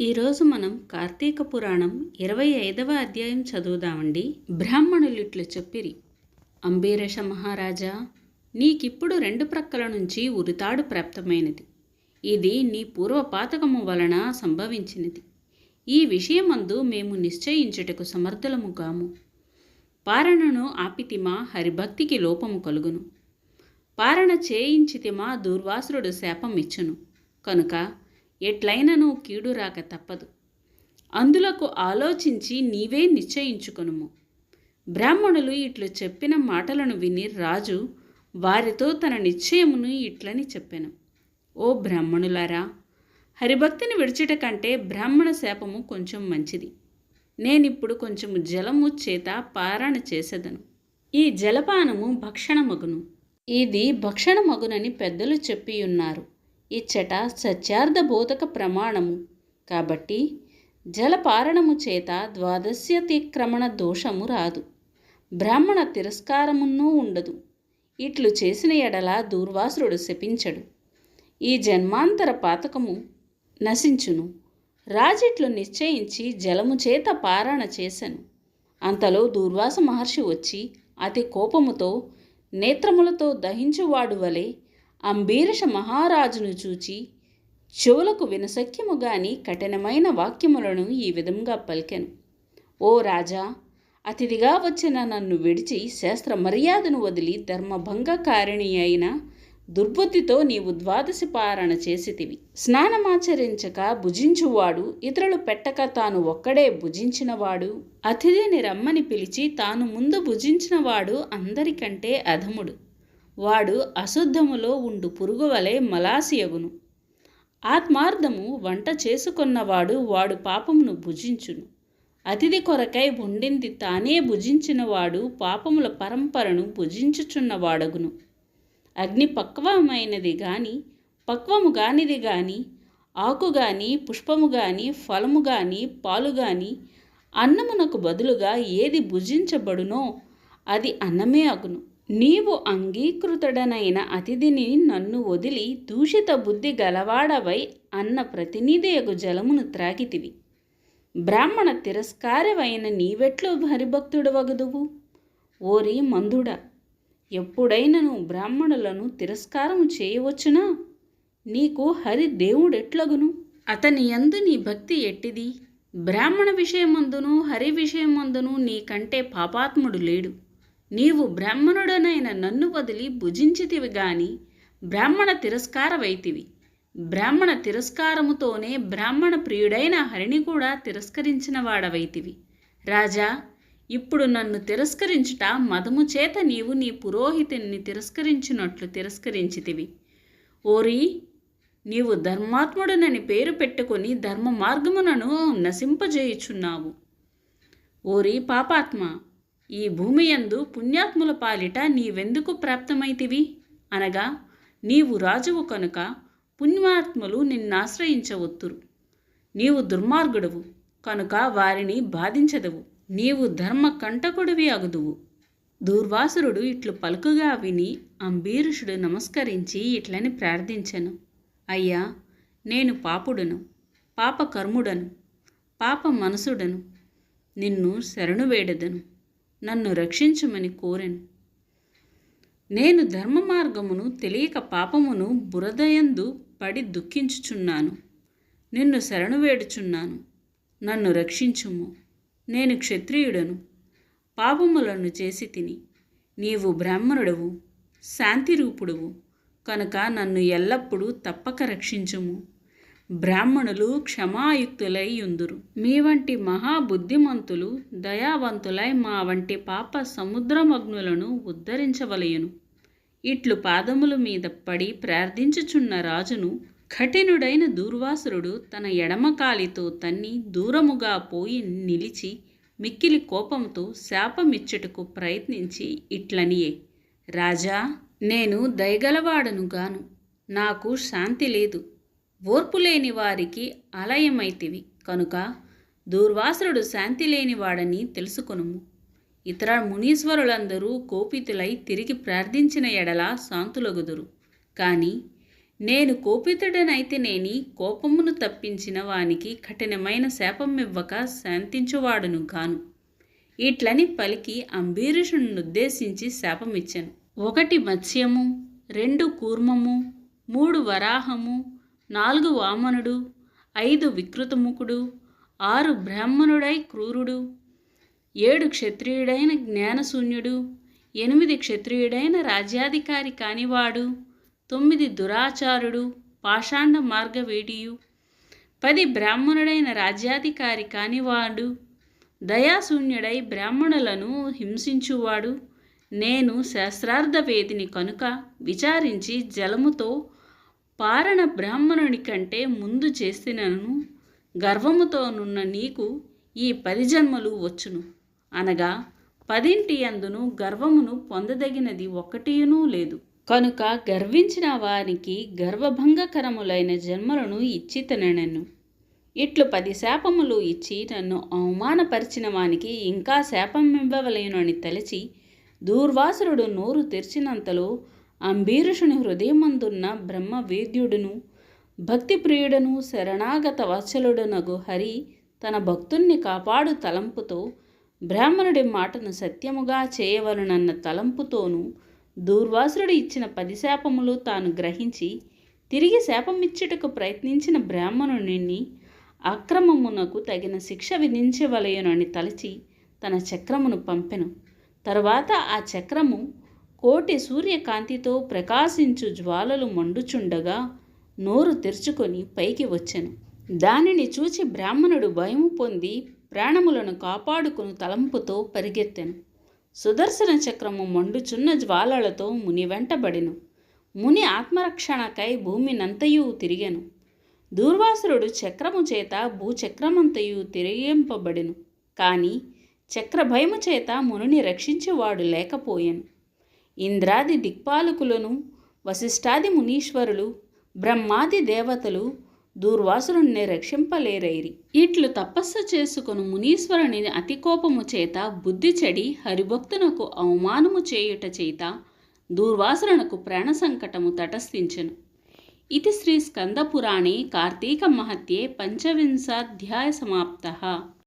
ఈరోజు మనం కార్తీక పురాణం ఇరవై ఐదవ అధ్యాయం చదువుదామండి. బ్రాహ్మణులిట్లు చెప్పిరి అంబీరష మహారాజా నీకిప్పుడు రెండు ప్రక్కల నుంచి ఉరితాడు ప్రాప్తమైనది. ఇది నీ పూర్వపాతకము వలన సంభవించినది. ఈ విషయమందు మేము నిశ్చయించుటకు సమర్థులము కాము. పారణను ఆపితిమా హరిభక్తికి లోపము కలుగును. పారణ చేయించితిమా దుర్వాసురుడు శాపం ఇచ్చును కనుక ఎట్లయినను కీడు రాక తప్పదు. అందులకు ఆలోచించి నీవే నిశ్చయించుకొనుము. బ్రాహ్మణులు ఇట్లు చెప్పిన మాటలను విని రాజు వారితో తన నిశ్చయమును ఇట్లని చెప్పాను. ఓ బ్రాహ్మణులారా హరిభక్తిని విడిచిట కంటే బ్రాహ్మణ శాపము కొంచెం మంచిది. నేనిప్పుడు కొంచెము జలము చేత పారణ చేసేదను. ఈ జలపానము భక్షణమగును. ఇది భక్షణమగునని పెద్దలు చెప్పియున్నారు. ఇచ్చట సత్యార్థ బోధక ప్రమాణము. కాబట్టి జలపారణము చేత ద్వాదశ్యతిక్రమణ దోషము రాదు. బ్రాహ్మణ తిరస్కారమున్నూ ఉండదు. ఇట్లు చేసిన ఎడల దూర్వాసురుడు శపించడు. ఈ జన్మాంతర పాతకము నశించును. రాజిట్లు నిశ్చయించి జలము చేత పారణ చేశాను అంతలో దూర్వాస మహర్షి వచ్చి అతి కోపముతో నేత్రములతో దహించువాడు వలె అంబీరష మహారాజును చూచి చెవులకు వినసఖ్యము గాని కఠినమైన వాక్యములను ఈ విధంగా పలికెను. ఓ రాజా అతిథిగా వచ్చిన నన్ను విడిచి శాస్త్ర మర్యాదను వదిలి ధర్మభంగకారిణి అయిన దుర్బుద్ధితో నీవు ద్వాదశి పారణ చేసితివి. స్నానమాచరించక భుజించువాడు ఇతరులు పెట్టక తాను ఒక్కడే భుజించినవాడు అతిథిని రమ్మని పిలిచి తాను ముందు భుజించినవాడు అందరికంటే అధముడు. వాడు అశుద్ధములో ఉండు పురుగు వలె మలాసియగును. ఆత్మార్థము వంట చేసుకున్నవాడు వాడు పాపమును భుజించును. అతిథి కొరకై వండింది తానే భుజించినవాడు పాపముల పరంపరను భుజించుచున్నవాడగును. అగ్ని పక్వమైనది గాని పక్వము గానిది గాని ఆకు గాని పుష్పము గాని ఫలము గాని పాలు గాని అన్నమునకు బదులుగా ఏది భుజించబడునో అది అన్నమే అగును. నీవు అంగీకృతుడనైన అతిథిని నన్ను వదిలి దూషిత బుద్ధి గలవాడవై అన్న ప్రతినిధియగు జలమును త్రాగితివి. బ్రాహ్మణ తిరస్కారమైన నీవెట్లు హరిభక్తుడు వగదువు ఓరి మందుడా ఎప్పుడైనను బ్రాహ్మణులను తిరస్కారము చేయవచ్చునా? నీకు హరి దేవుడెట్లగును? అతని యందు నీ భక్తి ఎట్టిది? బ్రాహ్మణ విషయమందును హరి విషయమందును నీకంటే పాపాత్ముడు లేడు. నీవు బ్రాహ్మణుడనైన నన్ను వదిలి భుజించితివి గాని బ్రాహ్మణ తిరస్కారవైతివి. బ్రాహ్మణ తిరస్కారముతోనే బ్రాహ్మణ ప్రియుడైన హరిని కూడా తిరస్కరించిన వాడవైతివి రాజా ఇప్పుడు నన్ను తిరస్కరించుట మదము చేత నీవు నీ పురోహితుని తిరస్కరించినట్లు తిరస్కరించితివి. ఓరి నీవు ధర్మాత్ముడనని పేరు పెట్టుకొని ధర్మ మార్గమునను నశింపజేయుచున్నావు. ఓరి పాపాత్మ ఈ భూమి యందు పుణ్యాత్ముల పాలిట నీవెందుకు ప్రాప్తమైతివి? అనగా నీవు రాజువు కనుక పుణ్యాత్ములు నిన్నాశ్రయించవత్తురు. నీవు దుర్మార్గుడవు కనుక వారిని బాధించదవు. నీవు ధర్మ కంటకుడివి అగుదువు. దూర్వాసురుడు ఇట్లు పలుకుగా విని అంబీరుషుడు నమస్కరించి ఇట్లని ప్రార్థించను. అయ్యా నేను పాపుడను పాపకర్ముడను పాప మనసుడను నిన్ను శరణు వేడదను నన్ను రక్షించమని కోరెను. నేను ధర్మ మార్గమును తెలియక పాపమును బురదయందు పడి దుఃఖించుచున్నాను. నిన్ను శరణు వేడుచున్నాను. నన్ను రక్షించుము. నేను క్షత్రియుడను. పాపములను చేసి తిని. నీవు బ్రాహ్మణుడవు. శాంతిరూపుడువు. కనుక నన్ను ఎల్లప్పుడూ తప్పక రక్షించుము. బ్రాహ్మణులు క్షమాయుక్తులై ఉందురు మీ వంటి మహాబుద్ధిమంతులు దయావంతులై మా వంటి పాప సముద్రమగ్నులను ఉద్ధరించవలయను. ఇట్లు పాదముల మీద పడి ప్రార్థించుచున్న రాజును కఠినుడైన దూర్వాసురుడు తన ఎడమకాలితో తన్ని దూరముగా పోయి నిలిచి మిక్కిలి కోపంతో శాపమిచ్చుటకు ప్రయత్నించి ఇట్లనియే రాజా నేను దయగలవాడను గాను నాకు శాంతి లేదు. ఓర్పు లేని వారికి ఆలయమైతివి. కనుక దూర్వాసురుడు శాంతి లేనివాడని తెలుసుకొనుము. ఇతర మునీశ్వరులందరూ కోపితులై తిరిగి ప్రార్థించిన ఎడల శాంతులగుదురు. కానీ నేను కోపితుడనైతేనేని కోపమును తప్పించిన వానికి కఠినమైన శాపమివ్వక శాంతించువాడును గాను. ఇట్లని పలికి అంబీరుషుణ్ణుద్దేశించి శాపమిచ్చాను. ఒకటి మత్స్యము రెండు కూర్మము మూడు వరాహము నాలుగు వామనుడు ఐదు వికృతముఖుడు ఆరు బ్రాహ్మణుడై క్రూరుడు ఏడు క్షత్రియుడైన జ్ఞానశూన్యుడు ఎనిమిది క్షత్రియుడైన రాజ్యాధికారి కానివాడు తొమ్మిది దురాచారుడు పాషాండ మార్గవేడియు పది బ్రాహ్మణుడైన రాజ్యాధికారి కానివాడు దయాశూన్యుడై బ్రాహ్మణులను హింసించువాడు నేను శాస్త్రార్థ వేదిని కనుక విచారించి జలముతో పారణ బ్రాహ్మణుని కంటే ముందు చేసినను గర్వముతోనున్న నీకు ఈ పది జన్మలు వచ్చును. అనగా పదింటి అందును గర్వమును పొందదగినది ఒకటినూ లేదు. కనుక గర్వించిన వారికి గర్వభంగకరములైన జన్మలను ఇచ్చితనెను ఇట్లు పది శాపములు ఇచ్చి నన్ను అవమానపరిచిన వానికి ఇంకా శాపం ఇవ్వవలేను అని తలచి దూర్వాసురుడు నోరు తెరిచినంతలో అంబీరుషుని హృదయమందున్న బ్రహ్మవేద్యుడును భక్తిప్రియుడను శరణాగత వత్సలుడనగు హరి తన భక్తుణ్ణి కాపాడు తలంపుతో బ్రాహ్మణుడి మాటను సత్యముగా చేయవలనన్న తలంపుతోనూ దూర్వాసురుడు ఇచ్చిన పది శాపములు తాను గ్రహించి తిరిగి శాపమిచ్చుటకు ప్రయత్నించిన బ్రాహ్మణుని అక్రమమునకు తగిన శిక్ష విధించవలయునని తలచి తన చక్రమును పంపెను. తరువాత ఆ చక్రము కోటి సూర్యకాంతితో ప్రకాశించు జ్వాలలు మండుచుండగా నోరు తెరుచుకొని పైకి వచ్చెను. దానిని చూచి బ్రాహ్మణుడు భయము పొంది ప్రాణములను కాపాడుకుని తలంపుతో పరిగెత్తెను. సుదర్శన చక్రము మండుచున్న జ్వాలలతో ముని వెంటబడెను. ముని ఆత్మరక్షణకై భూమినంతయు తిరిగెను. దూర్వాసురుడు చక్రము చేత భూచక్రమంతయు తిరిగింపబడెను. కానీ చక్రభయము చేత మునుని రక్షించేవాడు లేకపోయాను. ఇంద్రాది దిక్పాలకులను వశిష్ఠాది మునీశ్వరులు బ్రహ్మాది దేవతలు దూర్వాసురుణ్ణి రక్షింపలేరైరి. ఇట్లు తపస్సు చేసుకుని మునీశ్వరుని అతి కోపము చేత బుద్ధి చెడి హరిభక్తునకు అవమానము చేయుట చేత దూర్వాసురునకు ప్రాణ సంకటము తటస్థించెను. ఇది శ్రీ స్కందపురాణే కార్తీక మహత్యే పంచవింశాధ్యాయ సమాప్త.